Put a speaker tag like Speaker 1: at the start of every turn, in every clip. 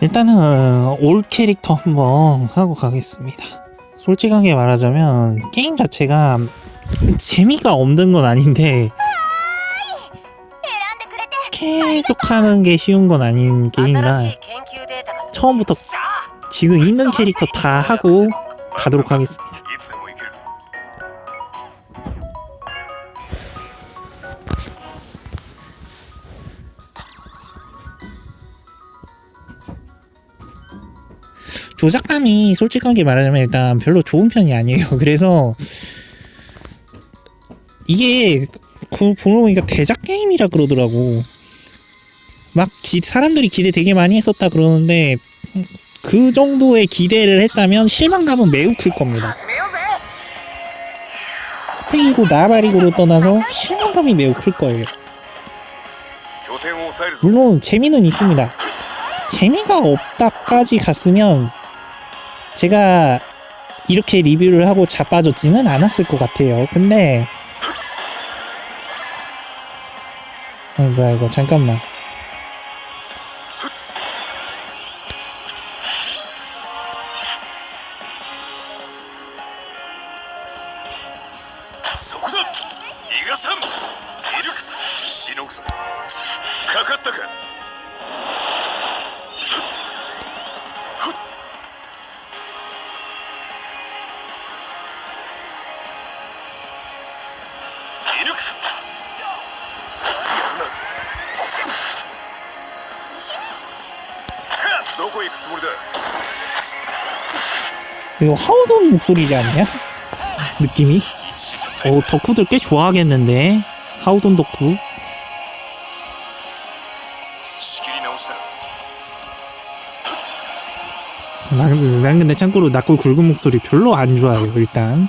Speaker 1: 일단은 어, 올 캐릭터 한번 하고 가겠습니다. 솔직하게 말하자면 게임 자체가 재미가 없는 건 아닌데 계속 하는 게 쉬운 건 아닌 게임이라 처음부터 지금 있는 캐릭터 다 하고 가도록 하겠습니다. 조작감이 솔직하게 말하자면 일단 별로 좋은 편이 아니에요. 그래서 이게 그 보러 보니까 대작 게임이라 그러더라고. 막 기, 사람들이 기대 되게 많이 했었다 그러는데 그 정도의 기대를 했다면 실망감은 매우 클 겁니다. 스페인이고 나발이고로 떠나서 실망감이 매우 클 거예요. 물론 재미는 있습니다. 재미가 없다까지 갔으면 제가 이렇게 리뷰를 하고 자빠졌지는 않았을 것 같아요. 근데 아 뭐야 이거 잠깐만. 이거 하우돈 목소리지 않냐? 느낌이? 오, 덕후들 꽤 좋아하겠는데. 하우돈 덕후. 난, 난 근데 참고로 낯골 굵은 목소리 별로 안 좋아요, 일단.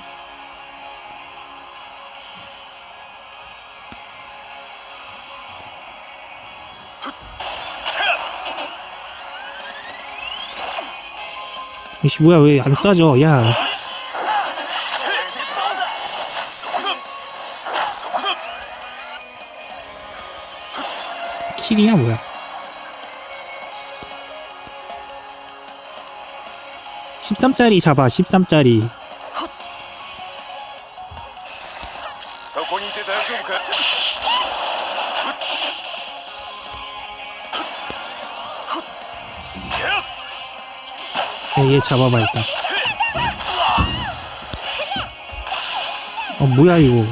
Speaker 1: 이씨 뭐야 왜 안 싸져? 야. 킬이야 뭐야? 13짜리 잡아 13짜리. 얘 잡아봐, 일단. 어, 뭐야, 이거.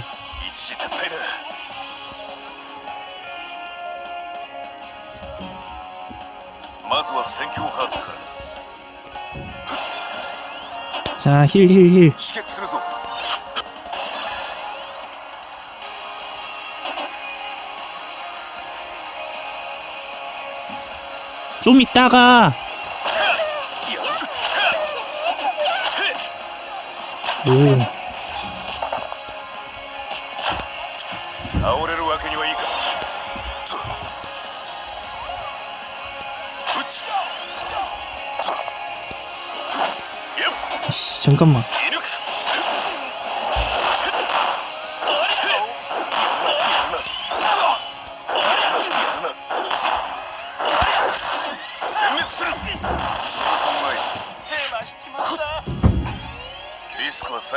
Speaker 1: 자, 힐, 힐, 힐. 좀 있다가 오
Speaker 2: 煽れるわけにはいかんと撃つとやっ
Speaker 1: 씨, 잠깐만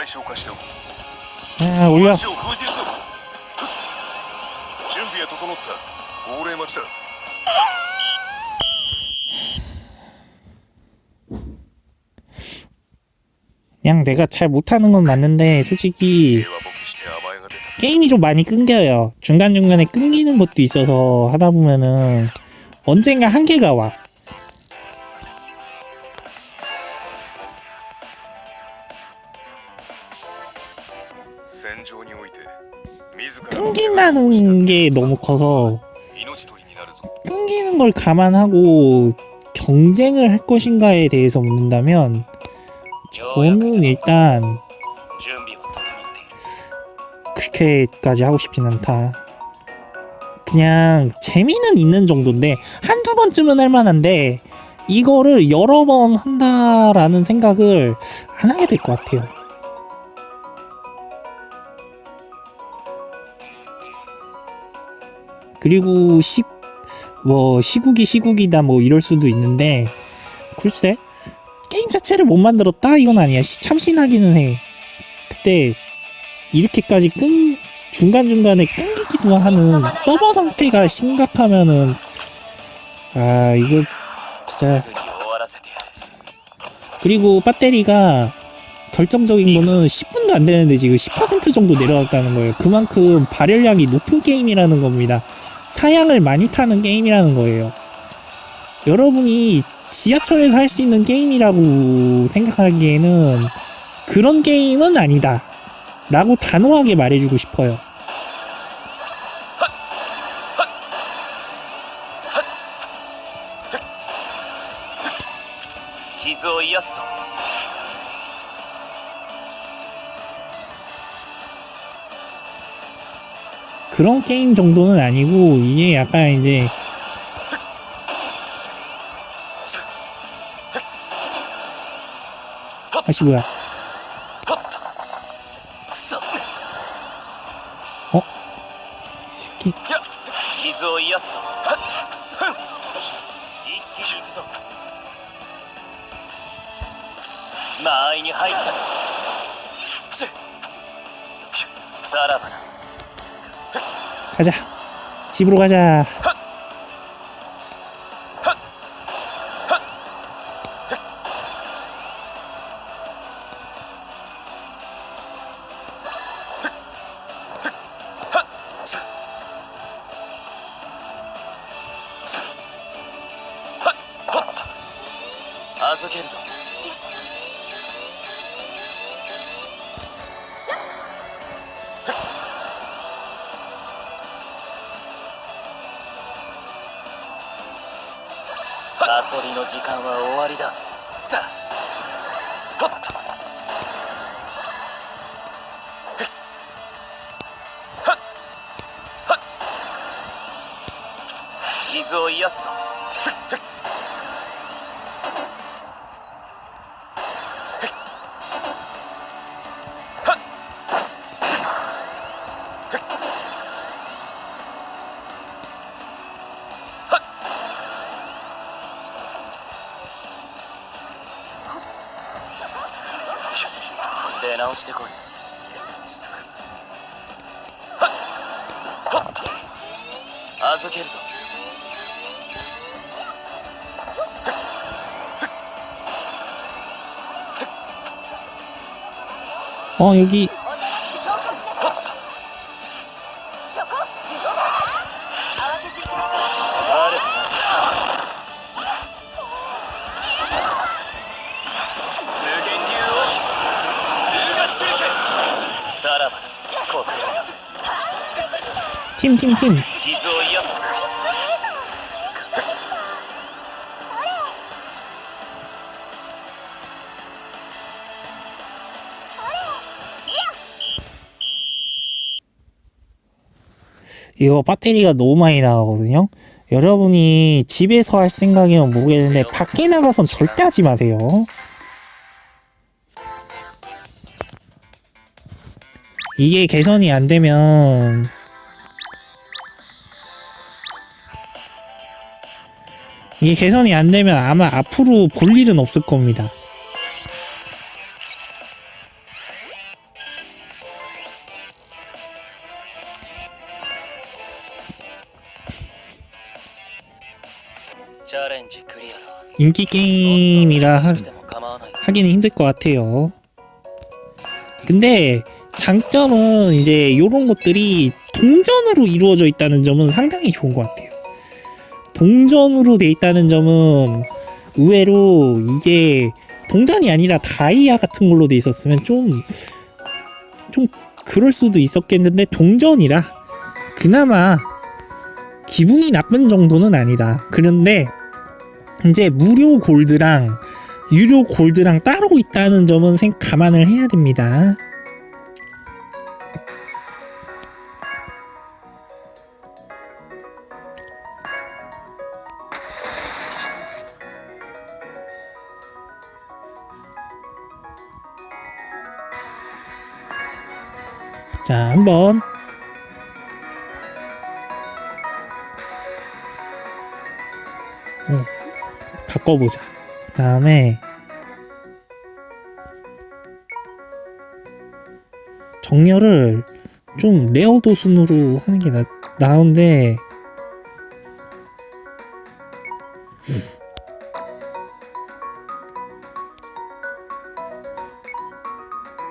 Speaker 2: 最小化しておく
Speaker 1: 야 올려
Speaker 2: 足を封じるぞ準備は整った号令待ちだ
Speaker 1: 그냥 내가 잘 못하는 건 맞는데 솔직히
Speaker 2: 兵は勃起して甘えが出た
Speaker 1: 게임이 좀 많이 끊겨요 중간중간에 끊기는 것도 있어서 하다 보면은 언젠가 한계가 와 끈다는 게 너무 커서 끊기는 걸 감안하고 경쟁을 할 것인가에 대해서 묻는다면 저는 일단 그렇게까지 하고 싶진 않다. 그냥 재미는 있는 정도인데 한두 번쯤은 할 만한데 이거를 여러 번 한다라는 생각을 안 하게 될 것 같아요. 그리고 시, 뭐, 시국이 시국이다 뭐 이럴 수도 있는데, 글쎄, 게임 자체를 못 만들었다? 이건 아니야. 참신하기는 해. 그때, 이렇게까지 끈, 중간중간에 끊기기도 하는 서버 상태가 심각하면은, 아, 이거, 진짜. 그리고 배터리가 결정적인 거는 10분도 안 되는데 지금 10% 정도 내려갔다는 거예요. 그만큼 발열량이 높은 게임이라는 겁니다. 사양을 많이 타는 게임이라는 거예요. 여러분이 지하철에서 할 수 있는 게임이라고 생각하기에는 그런 게임은 아니다. 라고 단호하게 말해주고 싶어요. 그런 게임 정도는 아니고 이게 약간 이제 아씨 뭐야
Speaker 3: くそ
Speaker 1: 어? 새끼
Speaker 3: 傷を癒すぞ一気に行くぞ間合いに入ったさらばだ
Speaker 1: 가자. 집으로 가자
Speaker 3: 右
Speaker 1: チーム
Speaker 3: キムチム
Speaker 1: 이거 배터리가 너무 많이 나가거든요. 여러분이 집에서 할 생각이면 모르겠는데 밖에 나가선 절대 하지 마세요. 이게 개선이 안 되면 이게 개선이 안 되면 아마 앞으로 볼 일은 없을 겁니다. 인기 게임이라 하, 기는 힘들 것 같아요. 근데 장점은 이제 이런 것들이 동전으로 이루어져 있다는 점은 상당히 좋은 것 같아요. 동전으로 돼 있다는 점은 의외로 이게 동전이 아니라 다이아 같은 걸로 돼 있었으면 좀, 좀 그럴 수도 있었겠는데 동전이라 그나마 기분이 나쁜 정도는 아니다. 그런데 이제 무료 골드랑 유료 골드랑 따로 있다는 점은 생 감안을 해야 됩니다. 자, 한번 어, 바꿔보자. 다음에 정렬을 좀 레어 도순으로 하는 게 나, 나은데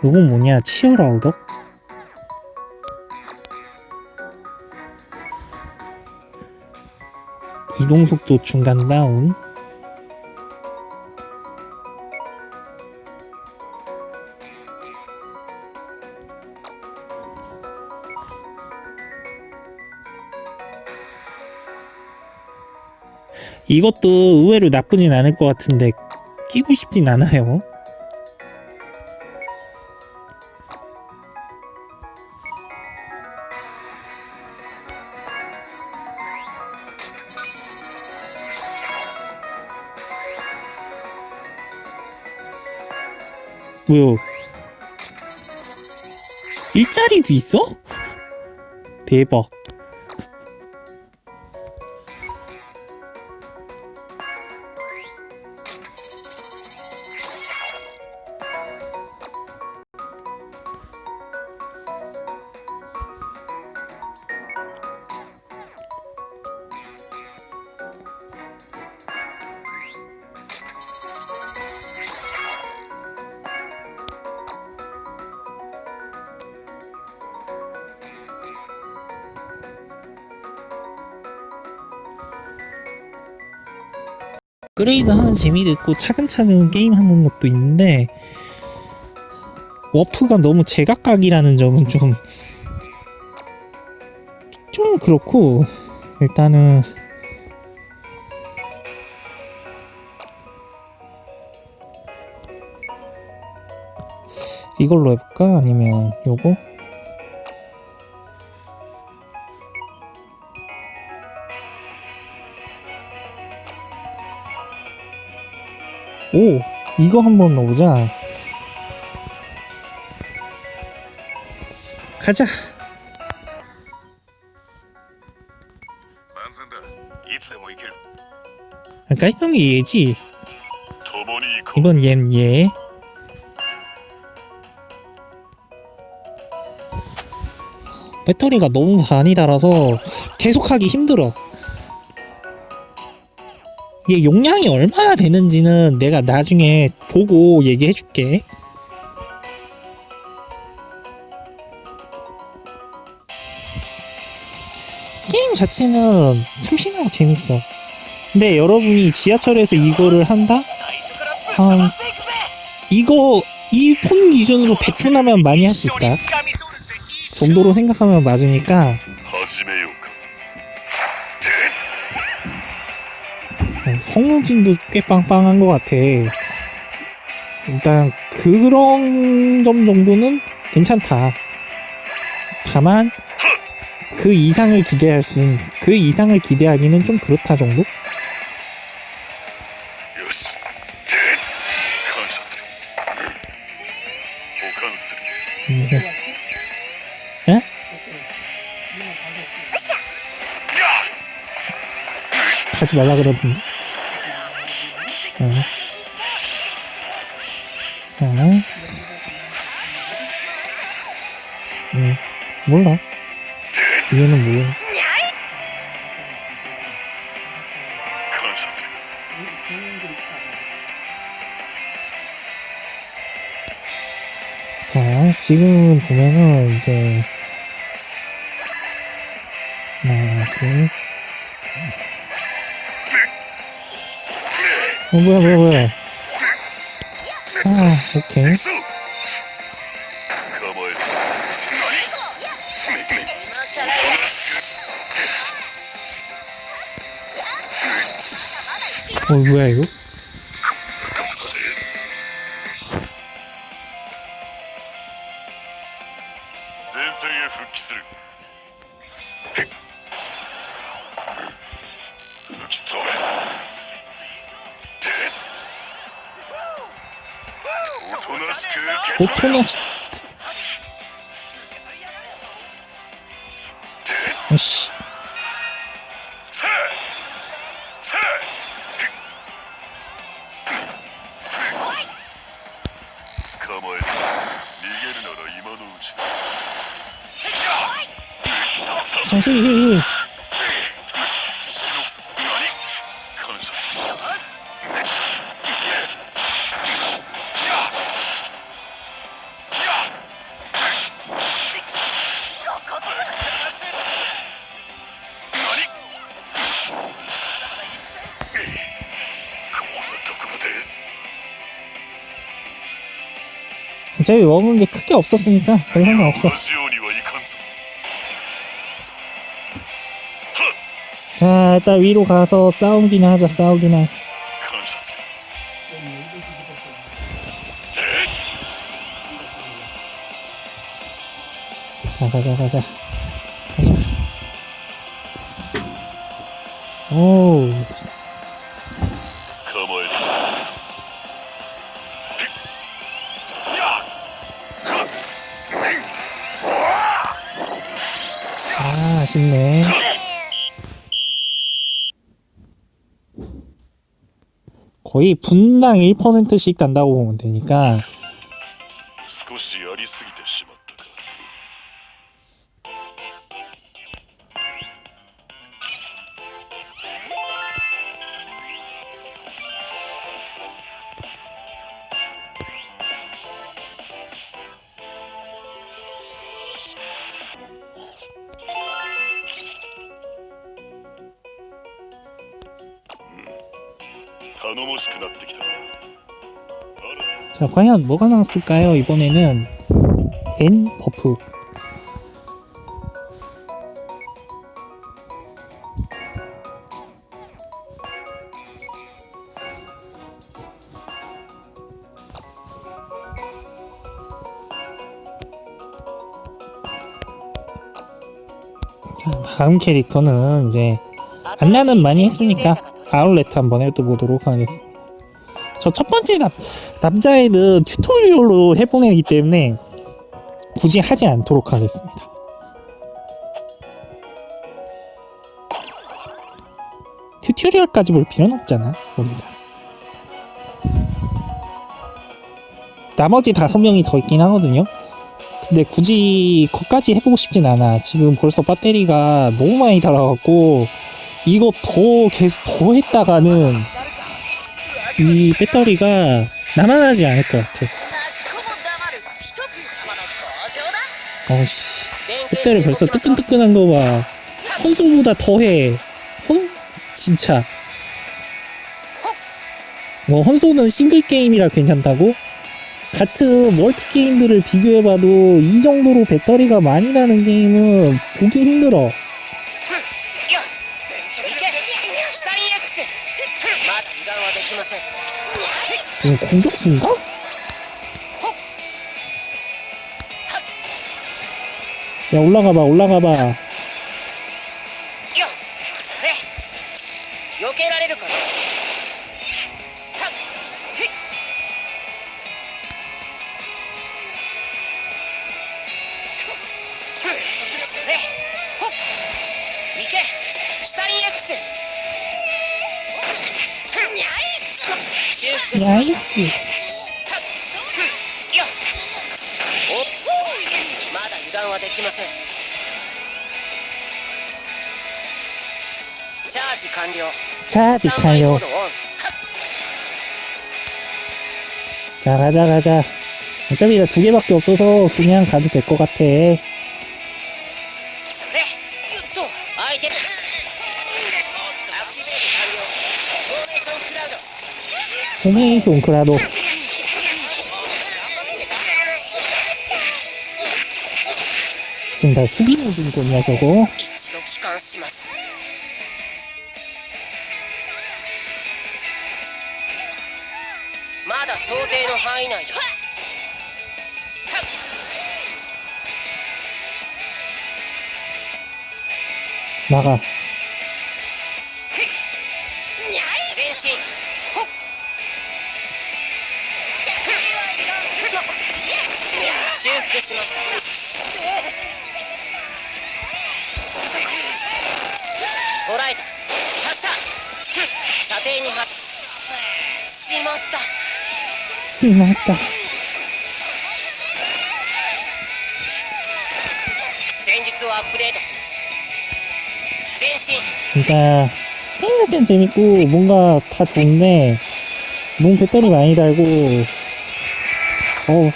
Speaker 1: 이건 뭐냐 치어라우더? 이동속도 중간 다운 이것도 의외로 나쁘진 않을 것 같은데 끼고 싶진 않아요. 뭐요? 일자리도 있어? 대박. 업그레이드 하는 재미도 있고 차근차근 게임 하는 것도 있는데 워프가 너무 제각각이라는 점은 좀 좀 그렇고 일단은 이걸로 해볼까? 아니면 요거? 오! 이거 한번 넣어보자. 가자! 아까 했던 게 얘지? 이번 옌 얘. 예. 배터리가 너무 많이 달아서 계속하기 힘들어. 이게 용량이 얼마나 되는지는 내가 나중에 보고 얘기해 줄게. 게임 자체는 참신하고 재밌어. 근데 여러분이 지하철에서 이거를 한다?
Speaker 3: 아,
Speaker 1: 이거 이 폰 기준으로 100분 하면 많이 할 수 있다. 정도로 생각하면 맞으니까 성능진도 꽤 빵빵한 것 같아. 일단 그런 점 정도는 괜찮다. 다만 그 이상을 기대할 순, 그 이상을 기대하기는 좀 그렇다 정도?
Speaker 2: 예?
Speaker 1: 에? 가지 말라 그러던데. 네. 네. 네. 몰라. 얘는
Speaker 2: 뭐야?
Speaker 1: 자, 지금 보면은 이제 뭐야 뭐야 뭐야. 아 오케이. 어 뭐야 이거?
Speaker 2: おとな
Speaker 1: 어차피 먹은 게 크게 없었으니까 별 상관없어. 자 일단 위로 가서 싸우기나 하자 싸우기나. 자 가자 가자. 가자. 오. 거의 분당 1%씩 단다고 보면 되니까 자 과연 뭐가 나왔을까요? 이번에는 N 버프 자 다음 캐릭터는 이제 안나는 많이 했으니까 아울렛 한번 해보도록 하겠습니다. 저 첫 번째 남, 남자애는 튜토리얼로 해보내기 때문에 굳이 하지 않도록 하겠습니다. 튜토리얼까지 볼 필요는 없잖아, 우리가. 나머지 다섯 명이 더 있긴 하거든요. 근데 굳이 거기까지 해보고 싶진 않아. 지금 벌써 배터리가 너무 많이 달아갖고 이거 더 계속 더 했다가는 이 배터리가 나만 하지 않을 것 같아. 어씨. 흑대를 벌써 뜨끈뜨끈한 거 봐. 콘솔보다 더해. 혼, 진짜. 뭐, 혼소는 싱글게임이라 괜찮다고? 같은 멀티게임들을 비교해봐도 이 정도로 배터리가 많이 나는 게임은 보기 힘들어. 지금 공격 중인가? 야 올라가봐 올라가봐
Speaker 4: 알겠지.
Speaker 1: 차지 타요. 자, 가자, 가자. 어차피 나 두 개밖에 없어서 그냥 가도 될 것 같아.
Speaker 4: ผมให้สูงคราโด死んだシ
Speaker 1: の文庫にあそこ
Speaker 4: 一度帰還しますまだ想定の範囲内だだか
Speaker 1: 심했다
Speaker 4: 戦術を をアップデートします前進
Speaker 1: 진짜 게임 자체는 재밌고 뭔가 다 좋은데 너무 배터리 많이 달고 어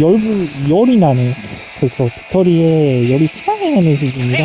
Speaker 1: 열불 열이 나네 벌써 배터리에 열이 심하게 나는
Speaker 4: え
Speaker 1: 수준이라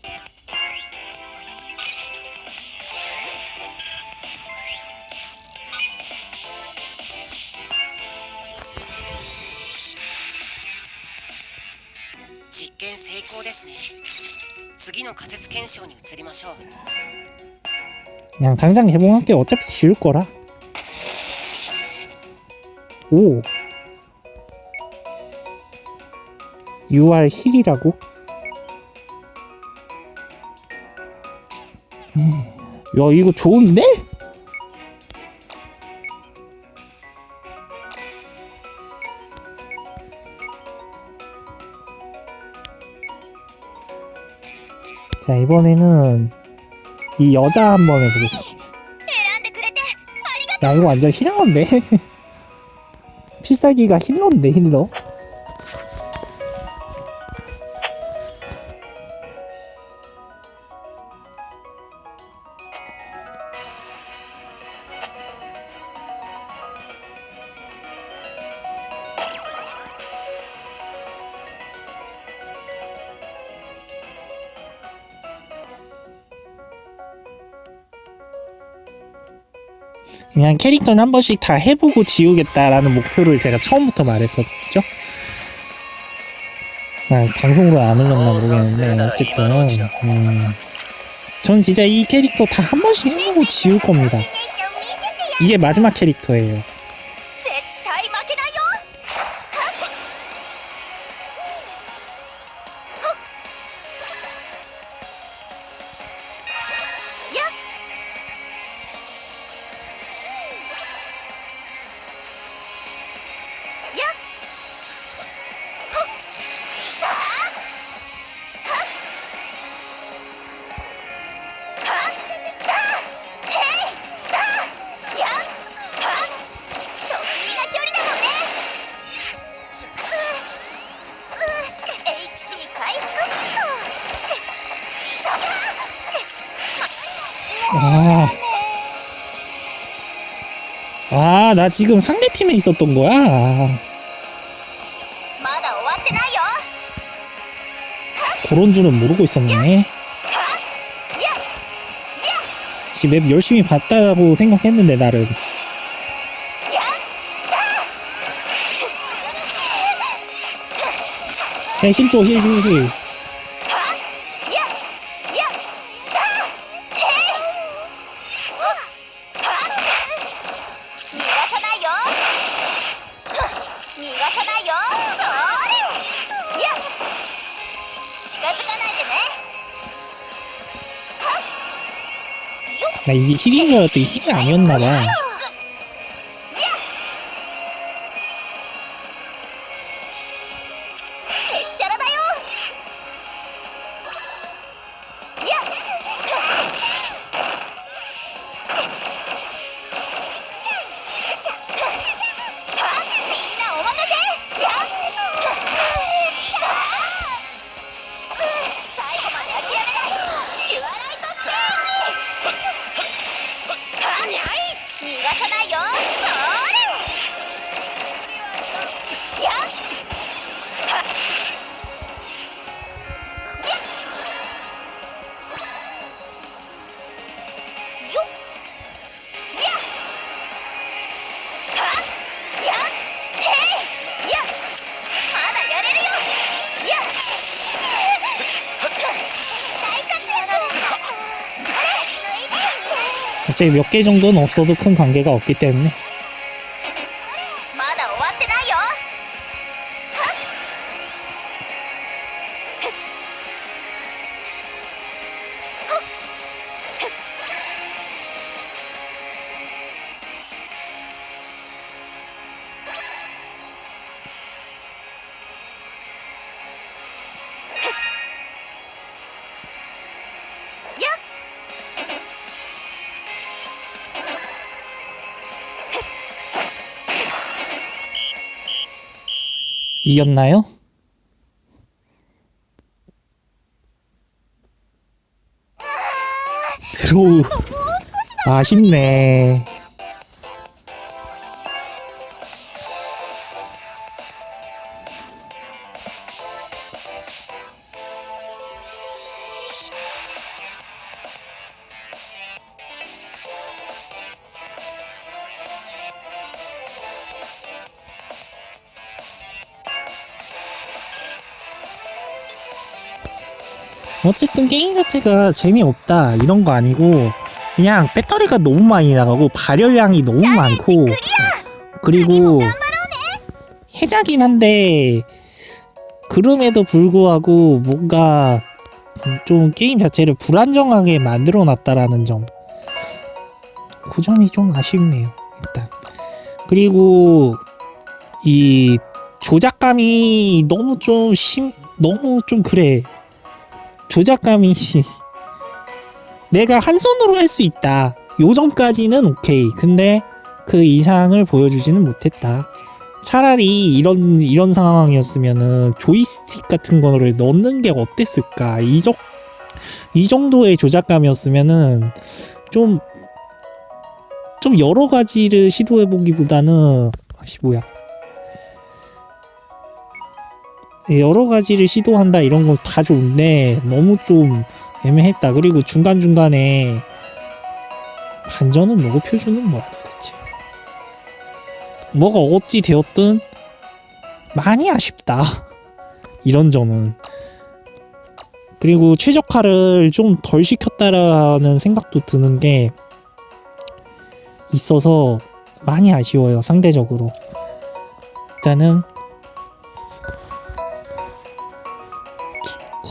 Speaker 1: 당장 개봉할게. 어차피 지울 거라. 오. UR 힐이라고? 야 이거 좋은데? 자 이번에는 이 여자 한번 해보겠습니다 야 이거 완전 힐러인데? 필살기가 힐러인데 힐러 그냥 캐릭터는 한 번씩 다 해보고 지우겠다라는 목표를 제가 처음부터 말했었죠. 아, 방송으로 안 올렸나 모르겠는데 어쨌든 음, 전 진짜 이 캐릭터 다 한 번씩 해보고 지울 겁니다. 이게 마지막 캐릭터예요. 나 지금 상대 팀에 있었던 거야. 그런 줄은 모르고 있었네. 맵 열심히 봤다고 생각했는데 나름. 야, 힐 줘, 힐, 힐, 힐. 나 이게 힐인 줄 알았더니 힐이 아니었나봐. 어차피 몇개 정도는 없어도 큰 관계가 없기 때문에 이겼나요? 드로우 아쉽네 어쨌든 게임 자체가 재미없다 이런 거 아니고 그냥 배터리가 너무 많이 나가고 발열량이 너무 많고 그리고 해자긴 한데 그럼에도 불구하고 뭔가 좀 게임 자체를 불안정하게 만들어 놨다라는 점. 그 점이 좀 아쉽네요. 일단. 그리고 이 조작감이 너무 좀 심, 너무 좀 그래. 조작감이 내가 한 손으로 할 수 있다. 요 점까지는 오케이. 근데 그 이상을 보여주지는 못했다. 차라리 이런 이런 상황이었으면은 조이스틱 같은 거를 넣는 게 어땠을까? 이, 정, 이 정도의 조작감이었으면은 좀, 좀 여러 가지를 시도해 보기보다는, 아씨, 뭐야. 여러 가지를 시도한다 이런 거 다 좋은데 너무 좀 애매했다. 그리고 중간중간에 반전은 뭐고 표준은 뭐야 도대체. 뭐가 어찌 되었든 많이 아쉽다. 이런 점은. 그리고 최적화를 좀 덜 시켰다라는 생각도 드는 게 있어서 많이 아쉬워요, 상대적으로. 일단은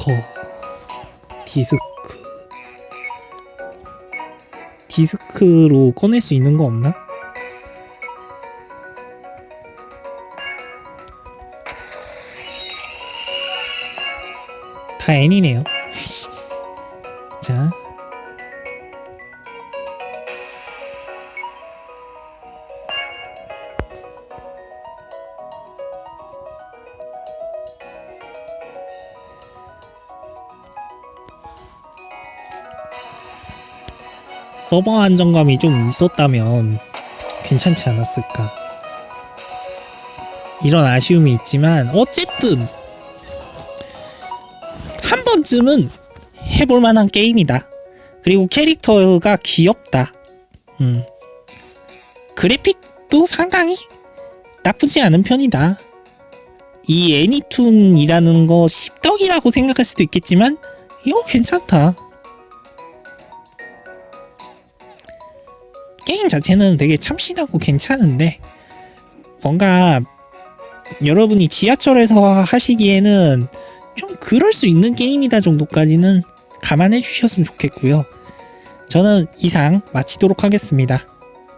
Speaker 1: 커 디스크 디스크로 꺼낼 수 있는 거 없나? 다 N이네요. 자. 서버 안정감이 좀 있었다면 괜찮지 않았을까. 이런 아쉬움이 있지만 어쨌든 한 번쯤은 해볼 만한 게임이다. 그리고 캐릭터가 귀엽다. 음. 그래픽도 상당히 나쁘지 않은 편이다. 이 애니툰이라는 거 십덕이라고 생각할 수도 있겠지만 이거 괜찮다. 게임 자체는 되게 참신하고 괜찮은데 뭔가 여러분이 지하철에서 하시기에는 좀 그럴 수 있는 게임이다 정도까지는 감안해 주셨으면 좋겠고요. 저는 이상 마치도록 하겠습니다.